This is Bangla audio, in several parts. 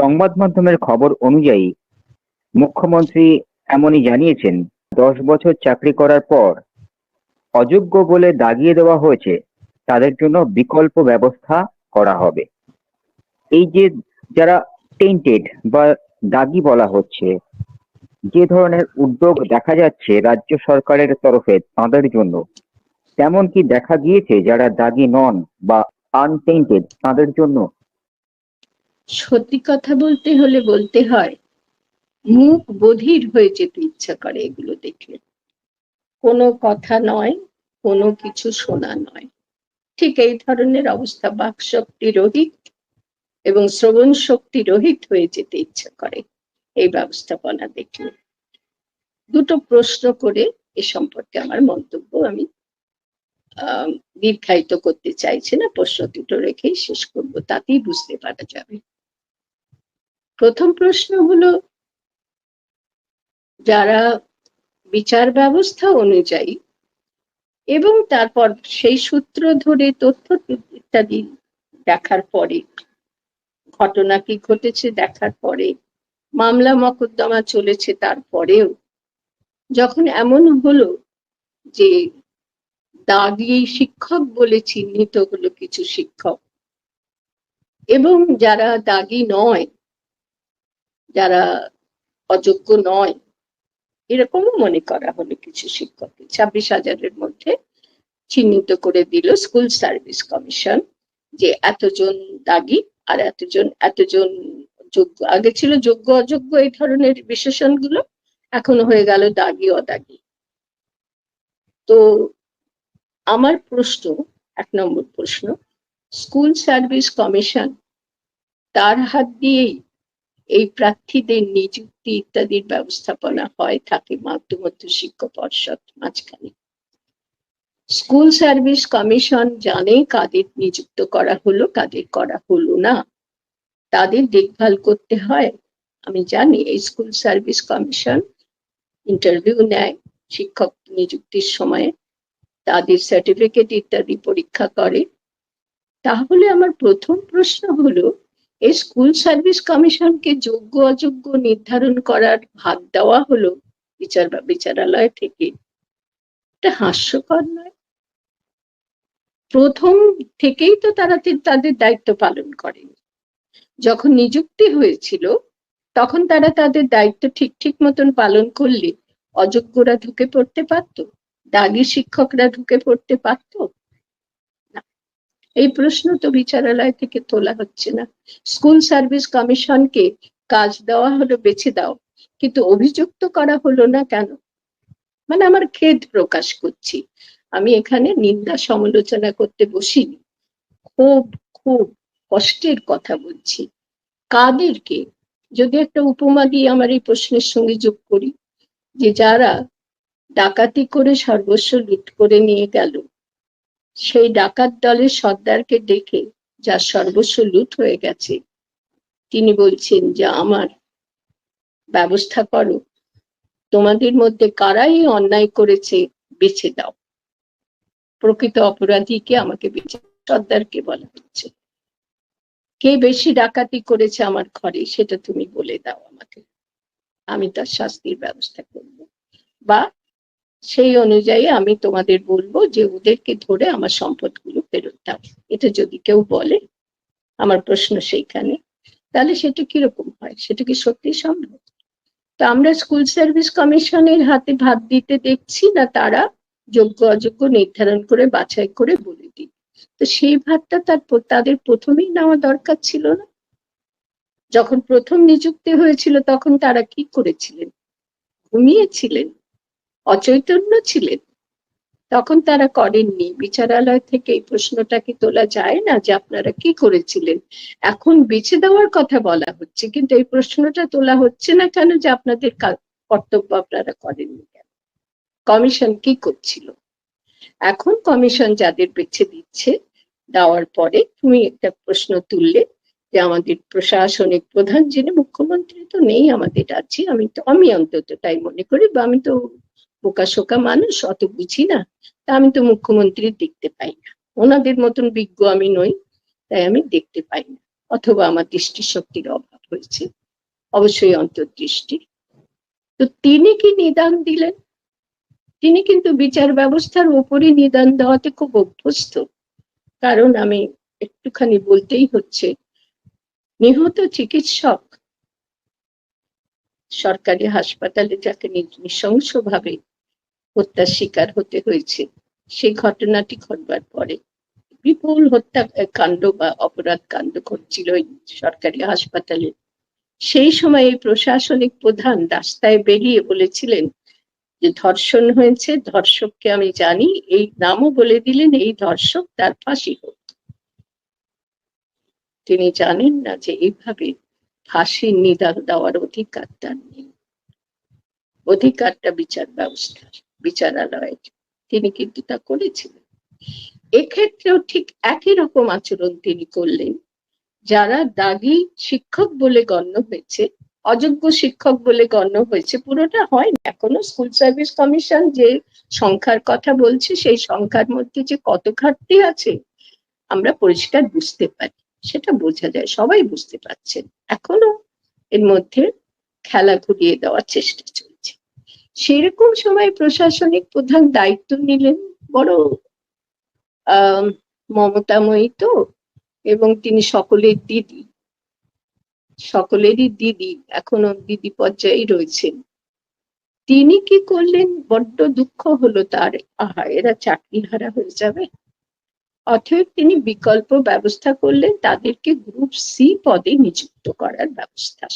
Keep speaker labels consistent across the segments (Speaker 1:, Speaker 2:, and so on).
Speaker 1: সংবাদ মাধ্যমের খবর অনুযায়ী, মুখ্যমন্ত্রী এমনই জানিয়েছেন, দশ বছর চাকরি করার পর অযোগ্য বলে দাগিয়ে দেওয়া হয়েছে, তাদের জন্য বিকল্প ব্যবস্থা করা হবে। এই যে যারা টেন্টেড বা দাগি বলা হচ্ছে, যে ধরনের উদ্যোগ দেখা যাচ্ছে রাজ্য সরকারের তরফে তাদের জন্য তেমন কি দেখা গিয়েছে যারা দাগি নন বা আনটেন্টেড তাদের জন্য
Speaker 2: সত্যি কথা বলতে হলে বলতে হয়, মুখ বধির হয়ে যেতে ইচ্ছা করে এগুলো দেখলে। কোনো কথা নয়, কোনো কিছু শোনা নয়। ঠিক এই ধরনের অবস্থা বাক শক্তি রহিত এবং শ্রবণ শক্তি রহিত হয়ে যেতে ইচ্ছা করে এই ব্যবস্থাপনা দেখলে। দুটো প্রশ্ন করে এ সম্পর্কে আমার মন্তব্য আমি দীর্ঘায়িত করতে চাইছি না, প্রশ্ন দুটো রেখেই শেষ করব, তাতেই বুঝতে পারা যাবে। প্রথম প্রশ্ন হলো, যারা বিচার ব্যবস্থা অনুযায়ী এবং তারপর সেই সূত্র ধরে তথ্য ইত্যাদি দেখার পরে, ঘটনা কি ঘটেছে দেখার পরে, মামলা মকদ্দমা চলেছে তারপরেও, যখন এমন হলো যে দাগি শিক্ষক বলে চিহ্নিত হলো কিছু শিক্ষক এবং যারা দাগি নয় যারা অযোগ্য নয়, এরকমও মনে করা হলো কিছু শিক্ষককে। ছাব্বিশ হাজারের মধ্যে চিহ্নিত করে দিল স্কুল সার্ভিস কমিশন যে এতজন দাগি আর এতজন এতজন যোগ্য। আগে ছিল যোগ্য, অযোগ্য এই ধরনের বিশেষণগুলো, এখন হয়ে গেল দাগি, অদাগি। তো আমার প্রশ্ন, এক নম্বর প্রশ্ন, স্কুল সার্ভিস কমিশন তার হাত দিয়েই এই প্রার্থীদের নিযুক্তি ইত্যাদির ব্যবস্থাপনা হয় থাকে মাধ্যমত্ব শিক্ষক পর্ষদ মাঝখানে। স্কুল সার্ভিস কমিশন জানে কাদের নিযুক্ত করা হলো, কাদের করা হলো না। তাদের দেখভাল করতে হয়। আমি জানি এই স্কুল সার্ভিস কমিশন ইন্টারভিউ নেয় শিক্ষক নিযুক্তির সময়ে। তাদের সার্টিফিকেট ইত্যাদি পরীক্ষা করে। তাহলে আমার প্রথম প্রশ্ন হলো এই স্কুল সার্ভিস কমিশনকে যোগ্য অযোগ্য নির্ধারণ করার ভাগ দেওয়া হলো বিচার বা বিচারালয় থেকে। এটা হাস্যকর নয়? প্রথম থেকেই তো তারা তাদের দায়িত্ব পালন করেনি। যখন নিযুক্তি হয়েছিল, তখন তারা তাদের দায়িত্ব ঠিক ঠিক মতন পালন করলে অযোগ্যরা ঢুকে পড়তে পারত, দাগি শিক্ষকরা ঢুকে পড়তে পারত এই প্রশ্ন তো বিচারালয় থেকে তোলা হচ্ছে না। স্কুল সার্ভিস কমিশনকে কাজ দেওয়া হলো, বেছে দাও। কিন্তু অভিযুক্ত করা হলো না কেন? মানে আমার খেদ প্রকাশ করছি। আমি এখানে নিন্দা সমালোচনা করতে বসিনি। খুব খুব কষ্টের কথা বলছি। কাদেরকে? যদি একটা উপমা দিয়ে আমার এই প্রশ্নের সঙ্গে যোগ করি, যে যারা ডাকাতি করে সর্বস্ব লুট করে নিয়ে গেল সেই ডাকাত দলের সর্দারকে ডেকে যার সর্বস্ব লুট হয়ে গেছে। তিনি বলছেন, যে আমার ব্যবস্থা করো। তোমাদের মধ্যে কারাই অন্যায় করেছে, বেছে দাও। প্রকৃত অপরাধীকে আমাকে বেছে সর্দারকে বলা হচ্ছে। কে বেশি ডাকাতি করেছে আমার ঘরে, সেটা তুমি বলে দাও আমাকে। আমি তার শাস্তির ব্যবস্থা করব। বা সেই অনুযায়ী আমি তোমাদের বলব যে ওদেরকে ধরে আমার সম্পদগুলো ফেরত দাও। এটা যদি কেউ বলে, আমার প্রশ্ন সেইখানে। তাহলে সেটা কীরকম হয়? সেটা কি সত্যি সম্ভব? তো আমরা স্কুল সার্ভিস কমিশনের হাতে ভাত দিতে দেখছি না, তারা যোগ্য অযোগ্য নির্ধারণ করে, বাছাই করে বলে দিই। তো সেই ভাতটা তার তাদের প্রথমেই নেওয়া দরকার ছিল না। যখন প্রথম নিযুক্তি হয়েছিল, তখন তারা কি করেছিলেন? ঘুমিয়েছিলেন। অচৈতন্য ছিলেন। তখন তারা করেননি। বিচারালয় থেকে এই প্রশ্নটা কি তোলা যায় না যে আপনারা কি করেছিলেন? এখন বেছে দেওয়ার কথা বলা হচ্ছে, কিন্তু এই প্রশ্নটা তোলা হচ্ছে না কেন যে আপনাদের কর্তব্য আপনারা করেননি কেন? কমিশন কি করছিল? এখন কমিশন যাদের বেছে দিচ্ছে, দেওয়ার পরে তুমি একটা প্রশ্ন তুললে যে আমাদের প্রশাসনিক প্রধান যিনি, মুখ্যমন্ত্রী তো নেই আমাদের আছে আমি তো, আমি অন্তত তাই মনে করি বা আমি তো বোকাশোকা মানুষ, অত বুঝি না। তা আমি তো মুখ্যমন্ত্রী দেখতে পাই না। ওনাদের মতন বিজ্ঞ আমি নই, তাই আমি দেখতে পাই না। অথবা আমার দৃষ্টিশক্তির অভাব হয়েছে। অবশ্যই অন্তর্দৃষ্টি। তো তিনি কি নিদান দিলেন? তিনি কিন্তু বিচার ব্যবস্থার উপরই নিদান দেওয়াতে খুব অভ্যস্ত। কারণ আমি একটুখানি বলতেই হচ্ছে, নিহত চিকিৎসক সরকারি হাসপাতালে যাকে নৃশংসভাবে হত্যার শিকার হতে হয়েছে। সেই ঘটনাটি ঘটবার পরে বিপুল হত্যা কাণ্ড বা অপরাধ কাণ্ড ঘটছিল সরকারি হাসপাতালে। সেই সময় এই প্রশাসনিক প্রধান রাস্তায় বেরিয়ে বলেছিলেন যে, ধর্ষণ হয়েছে, ধর্ষককে আমি জানি, এই নামও বলে দিলেন, এই ধর্ষক তার ফাঁসি হোক। তিনি জানেন না যে এইভাবে ফাঁসির নিদান দেওয়ার অধিকার তার নেই। অধিকারটা বিচার ব্যবস্থার। বিচারালয়ের। তিনি কিন্তু তা করেছিলেন। এক্ষেত্রেও ঠিক একই রকম আচরণ তিনি করলেন, যারা দাগি শিক্ষক বলে গণ্য হয়েছে, অযোগ্য শিক্ষক বলে গণ্য হয়েছে, পুরোটা হয় না। এখনও স্কুল সার্ভিস কমিশন যে সংখ্যার কথা বলছে, সেই সংখ্যার মধ্যে যে কত ঘাটতি আছে, আমরা পরিষ্কার বুঝতে পারি। সেটা বোঝা যায়, সবাই বুঝতে পারছেন। এখনও এর মধ্যে খেলা ঘুরিয়ে দেওয়ার চেষ্টা চলছে। সেরকম সময় প্রশাসনিক প্রধান দায়িত্ব নিলেন বড় মমতাময়ী তো, এবং তিনি সকলের দিদি। সকলেরই দিদি এখনও দিদি পর্যায়ে রয়েছেন। তিনি কি করলেন? বড্ড দুঃখ হলো তার। আহা, এরা চাকরি হারা হয়ে যাবে। অতএব তিনি বিকল্প ব্যবস্থা করলেন তাদেরকে গ্রুপ সি পদে নিযুক্ত করার ব্যবস্থা।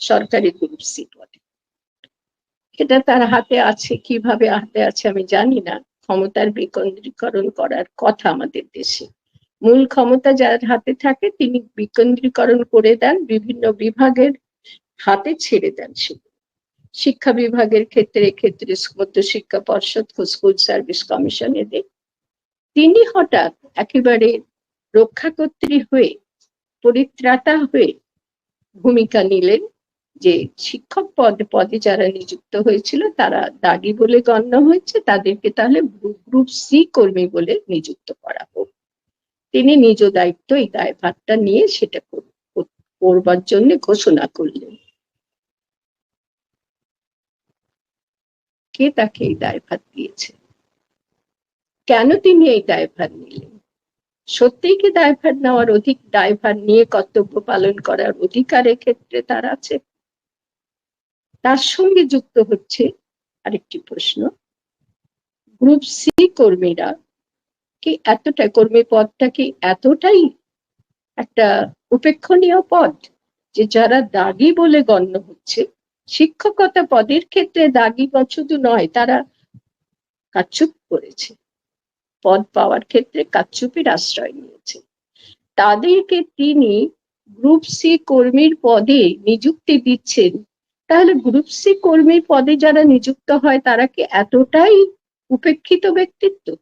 Speaker 2: সরকারি গ্রুপ সি পদে। এটা তার হাতে আছে, কীভাবে হাতে আছে আমি জানি না। ক্ষমতার বিকেন্দ্রীকরণ করার কথা আমাদের দেশে। মূল ক্ষমতা যার হাতে থাকে, তিনি বিকেন্দ্রীকরণ করে দেন, বিভিন্ন বিভাগের হাতে ছেড়ে দেন শিক্ষা বিভাগের ক্ষেত্রে ক্ষেত্রে মধ্য শিক্ষা পর্ষদ স্কুল সার্ভিস কমিশন এদের তিনি হঠাৎ একেবারে রক্ষাকর্ত্রী হয়ে, পরিত্রাতা হয়ে ভূমিকা নিলেন। যে শিক্ষক পদ, পদে যারা নিযুক্ত হয়েছিল, তারা দাগি বলে গণ্য হয়েছে। তাদেরকে তাহলে গ্রুপ সি কর্মী বলে নিযুক্ত করা হোক। তিনি নিজ দায়িত্ব এই দায়ভারটা নিয়ে সেটা করবার জন্য ঘোষণা করলেন। কে তাকে এই দায়ভার দিয়েছে? কেন তিনি এই দায়ভার নিলেন? সত্যিই কি দায়ভার নেওয়ার অধিক, দায়ভার নিয়ে কর্তব্য পালন করার অধিকারের ক্ষেত্রে তার আছে? তার সঙ্গে যুক্ত হচ্ছে আরেকটি প্রশ্ন। গ্রুপ সি কর্মীরা কি এতটা কর্মী পদটা কি এতটাই একটা উপেক্ষণীয় পদ যে যারা দাগি বলে গণ্য হচ্ছে? শিক্ষকতা পদের ক্ষেত্রে দাগি শুধু নয়, তারা কাচ্চুপ করেছে। পদ পাওয়ার ক্ষেত্রে কাচ্চুপির আশ্রয় নিয়েছে। তাদেরকে তিনি গ্রুপ সি কর্মীর পদে নিযুক্তি দিচ্ছেন তাহলে গ্রুপ সি কর্মীর পদে যারা নিযুক্ত হয়, তারা কি এতটাই উপেক্ষিত ব্যক্তিত্ব?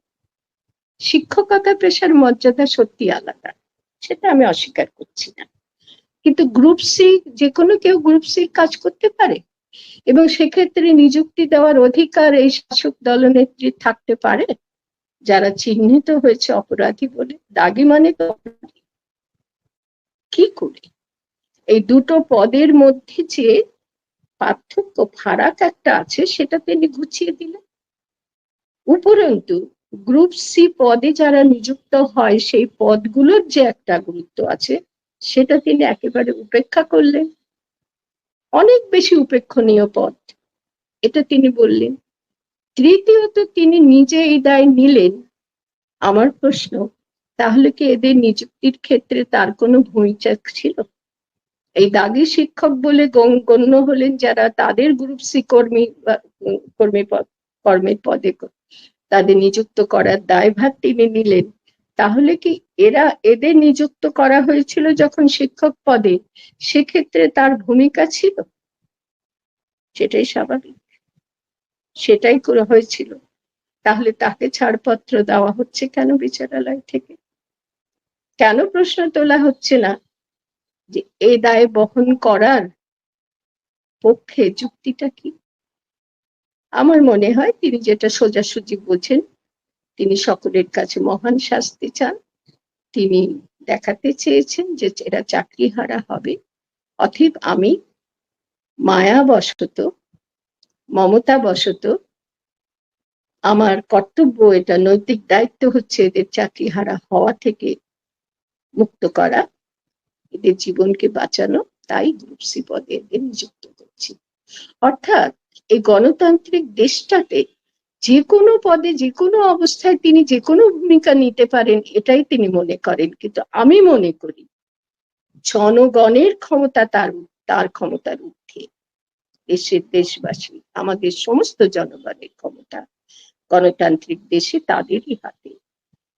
Speaker 2: শিক্ষকতা পেশার মর্যাদা সত্যি আলাদা। সেটা আমি অস্বীকার করছি না। কিন্তু গ্রুপ সি যে কোনো কেউ গ্রুপ সি কাজ করতে পারে। এবং সেক্ষেত্রে নিযুক্তি দেওয়ার অধিকার এই শাসক দলনেত্রী থাকতে পারে। যারা চিহ্নিত হয়েছে অপরাধী বলে, দাগি মানে তো কি করে? এই দুটো পদের মধ্যে যে পার্থক্য, ফারাক একটা আছে সেটা তিনি গুছিয়ে দিলেন উপরন্তু গ্রুপ সি পদে যারা নিযুক্ত হয়, সেই পদগুলোর যে একটা গুরুত্ব আছে, সেটা তিনি একেবারে উপেক্ষা করলেন। অনেক বেশি উপেক্ষণীয় পদ, এটা তিনি বললেন। তৃতীয়ত, তিনি নিজে এই দায় নিলেন। আমার প্রশ্ন, তাহলে কি এদের নিযুক্তির ক্ষেত্রে তার কোনো ভূমিকা ছিল? এই দাগি শিক্ষক বলে গণ্য হলেন যারা তাদের গ্রুপ সি কর্মী কর্মী কর্মের পদে তাদের নিযুক্ত করার দায়ভার তিনি নিলেন। তাহলে কি এরা এদের নিযুক্ত করা হয়েছিল যখন শিক্ষক পদে? সেক্ষেত্রে তার ভূমিকা ছিল? সেটাই স্বাভাবিক। সেটাই করা হয়েছিল। তাহলে তাকে ছাড়পত্র দেওয়া হচ্ছে কেন বিচারালয় থেকে? কেন প্রশ্ন তোলা হচ্ছে না? যে এ দায় বহন করার পক্ষে যুক্তিটা কি? আমার মনে হয় তিনি যেটা সোজাসুজি বোঝেন, তিনি সকলের কাছে মহান শাস্তি চান। তিনি দেখাতে চেয়েছেন যে এরা চাকরি হারা হবে। অতএব আমি মায়াবশত, মমতাবশত আমার কর্তব্য এটা নৈতিক দায়িত্ব হচ্ছে এদের চাকরি হারা হওয়া থেকে মুক্ত করা। এদের জীবনকে বাঁচানো, তাই গ্রুপ সি পদে এদের নিযুক্ত করছি। অর্থাৎ এই গণতান্ত্রিক দেশটাতে যে কোনো পদে যে কোনো অবস্থায় তিনি যে কোনো ভূমিকা নিতে পারেন, এটাই তিনি মনে করেন। কিন্তু আমি মনে করি, জনগণের ক্ষমতা তার তার ক্ষমতার ঊর্ধ্বে। দেশের দেশবাসী, আমাদের সমস্ত জনগণের ক্ষমতা গণতান্ত্রিক দেশে তাদেরই হাতে।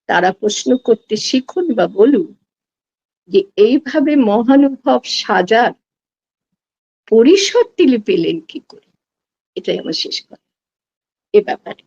Speaker 2: তারা প্রশ্ন করতে শিখুন বা বলুন যে এইভাবে মহানুভব সাজার পরিসর তিনি পেলেন কি করে? এটাই আমার শেষ কথা। এ ব্যাপারে।